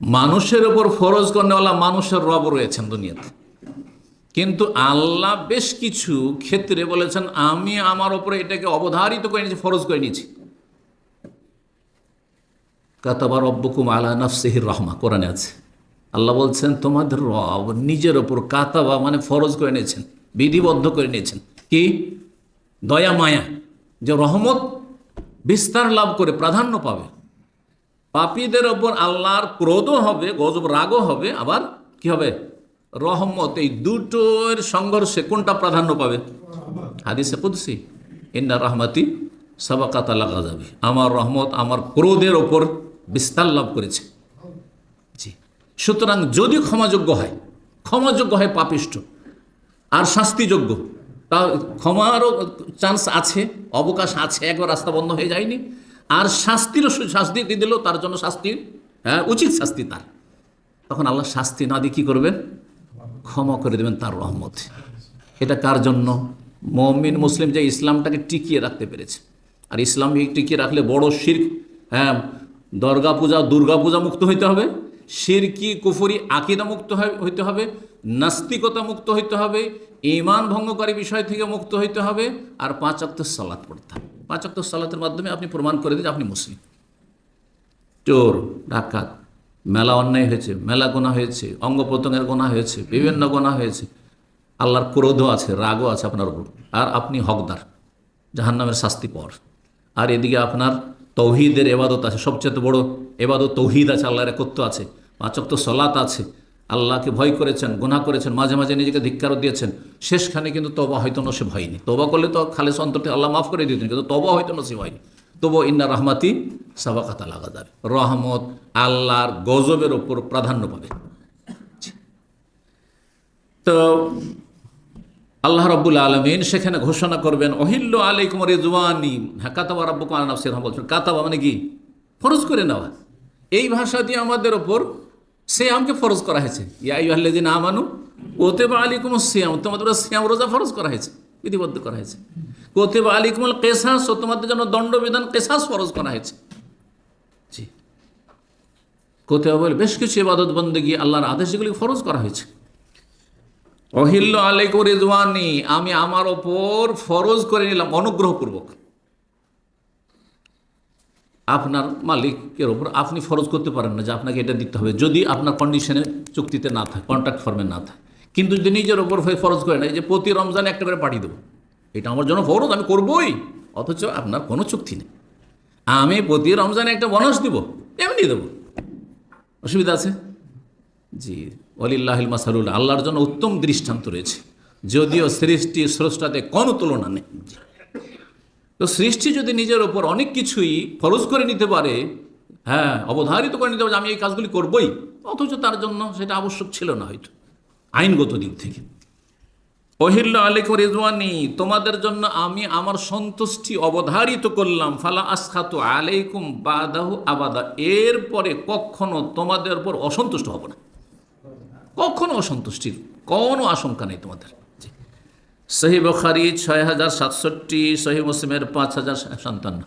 মানুষের ওপর ফরজ করেওয়ালা মানুষের রব রয়েছেন দুনিয়াতে। কিন্তু আল্লাহ বেশ কিছু ক্ষেত্রে বলেছেন, আমি আমার ওপরে এটাকে অবধারিত করে নিয়েছি, ফরজ করে নিয়েছি। কাতাবার রব্বকুম আলা নফসিহির রহমা, কোরআনে আছে। আল্লাহ বলছেন, তোমাদের রব নিজের ওপর কাতাবা মানে ফরজ করে নিয়েছেন, বিধিবদ্ধ করে নিয়েছেন। কি? দয়া মায়া, যে রহমত বিস্তার লাভ করে প্রাধান্য পাবে। পাপীদের ওপর আল্লাহর ক্রোধও হবে, গজব রাগও হবে, আবার কি হবে? রহমত, এই দুটোর সংঘর্ষে কোনটা প্রাধান্য পাবে? হাদিসে কুদসি ইন্না রহমাতি সাবাকাতা লাগা যাবে আমার রহমত, আমার ক্রোধের ওপর বিস্তার লাভ করেছে। জি। সুতরাং যদি ক্ষমাযোগ্য হয় ক্ষমাযোগ্য হয় পাপিষ্ট আর শাস্তিযোগ্য, তা ক্ষমারও চান্স আছে, অবকাশ আছে, একবার রাস্তা বন্ধ হয়ে যায়নি। আর শাস্তিরও শাস্তি দিয়ে দিল তার জন্য শাস্তি হ্যাঁ উচিত শাস্তি তার। তখন আল্লাহ শাস্তি না দিয়ে কী করবেন? ক্ষমা করে দেবেন তার রহমত। এটা কার জন্য? মমিন, মুসলিম যে ইসলামটাকে টিকিয়ে রাখতে পেরেছে। আর ইসলাম টিকিয়ে রাখলে বড় শির্ক হ্যাঁ দর্গা পূজা, দুর্গা পূজা মুক্ত হইতে হবে, শিরকি, কুফরি, আকিদা মুক্ত হইতে হবে, নাস্তিকতা মুক্ত হইতে হবে ইমান ভঙ্গকারী বিষয় থেকে মুক্ত হইতে হবে, আর পাঁচ অক্ত সালাত পড়তে হবে। পাঁচ অক্ত সালাতের মাধ্যমে আপনি প্রমাণ করে দিন আপনি মুসলিম। চোর, ডাকাত, মেলা অন্যায় হয়েছে, মেলা গোনা হয়েছে অঙ্গ প্রত্যঙ্গের গোনা হয়েছে, বিভিন্ন গোনা হয়েছে। আল্লাহর ক্রোধও আছে, রাগও আছে আপনার উপর। আর আপনি হকদার, জাহান্নামের শাস্তি পর আর এদিকে আপনার তৌহিদের এবাদত আছে, সবচেয়ে বড় এবাদত তৌহিদ আছে, আল্লাহর একত্ব আছে পাঁচক তো সলাত আছে আল্লাহকে ভয় করেছেন, গুনাহ করেছেন, মাঝে মাঝে নিজেকে ধিক্কারও দিয়েছেন। শেষখানে কিন্তু তবা হয়তো নসিব হয়নি। তবা করলে তো খালেস অন্তরতে আল্লাহ মাফ করে দিতেন কিন্তু তবা হয়তো নসিব হয়নি। তবু ইন্না রহমাতি সাবাকাতা লাগা যাবে রহমত আল্লাহর গজবের ওপর প্রাধান্য পাবে। তো আল্লাহ রব্বুল আলমিন সেখানে ঘোষণা করবেন অহিল্য আলাইকুম রেজওয়ানি। হ্যাঁ কাতাবা রব্বুক আনাফসির বলছেন কাতাবা মানে কি? ফরজ করে নেওয়া। এই ভাষা দিয়ে আমাদের ওপর সিয়ামকে ফরজ করা হয়েছে। ইয়াইদিন আমানু ওতে বা আলিকুম সিয়াম, তোমাদের সিয়াম রোজা ফরজ করা হয়েছে, বিধিবদ্ধ করা হয়েছে। কোতে বা আলিকুমল কেসাস, ও তোমাদের জন্য দণ্ডবিধান কেসাস ফরজ করা হয়েছে। জি। কোতে বলে, বেশ কিছু ইবাদত বন্দী আল্লাহর আদেশ যেগুলি ফরজ করা হয়েছে। অহিল্য আলাইকুম রেজওয়ানি আমি আমার ওপর ফরজ করে নিলাম, অনুগ্রহপূর্বক। আপনার মালিকের ওপর আপনি ফরজ করতে পারেন না যে আপনাকে এটা দিতে হবে, যদি আপনার কন্ডিশনে চুক্তিতে না থাকে কন্ট্রাক্ট ফর্মে না থাকে। কিন্তু যদি নিজের ওপর হয়ে ফরজ করে না যে প্রতি রমজানে একটা করে পাঠিয়ে দেবো, এটা আমার জন্য ফরজ, আমি করবই, অথচ আপনার কোনো চুক্তি নেই। আমি প্রতি রমজানে একটা বোনাস দিব, এমনি দেবো। অসুবিধা আছে? জি অলিল্লাহিল মাসালুল্লাহ আল্লাহর জন্য উত্তম দৃষ্টান্ত রয়েছে। যদিও সৃষ্টি স্রষ্টাতে কোনো তুলনা নেই। তো সৃষ্টি যদি নিজের ওপর অনেক কিছুই ফরজ করে নিতে পারে হ্যাঁ অবধারিত করে নিতে পারে আমি এই কাজগুলি করবই, অথচ তার জন্য সেটা আবশ্যক ছিল না হয়তো, আইনগত দিক থেকে অহিল্য আলিক রেজওয়ানি, তোমাদের জন্য আমি আমার সন্তুষ্টি অবধারিত করলাম, ফালা আসখাতু আলাইকুম বাদাহু আবাদা, এরপরে কখনো তোমাদের উপর অসন্তুষ্ট হব না কখনো অসন্তুষ্টির কোনো আশঙ্কা নেই তোমাদের। সহি বখারি ছয় হাজার সাতষট্টি সহি মুসলিমের পাঁচ হাজার সাতান্ন।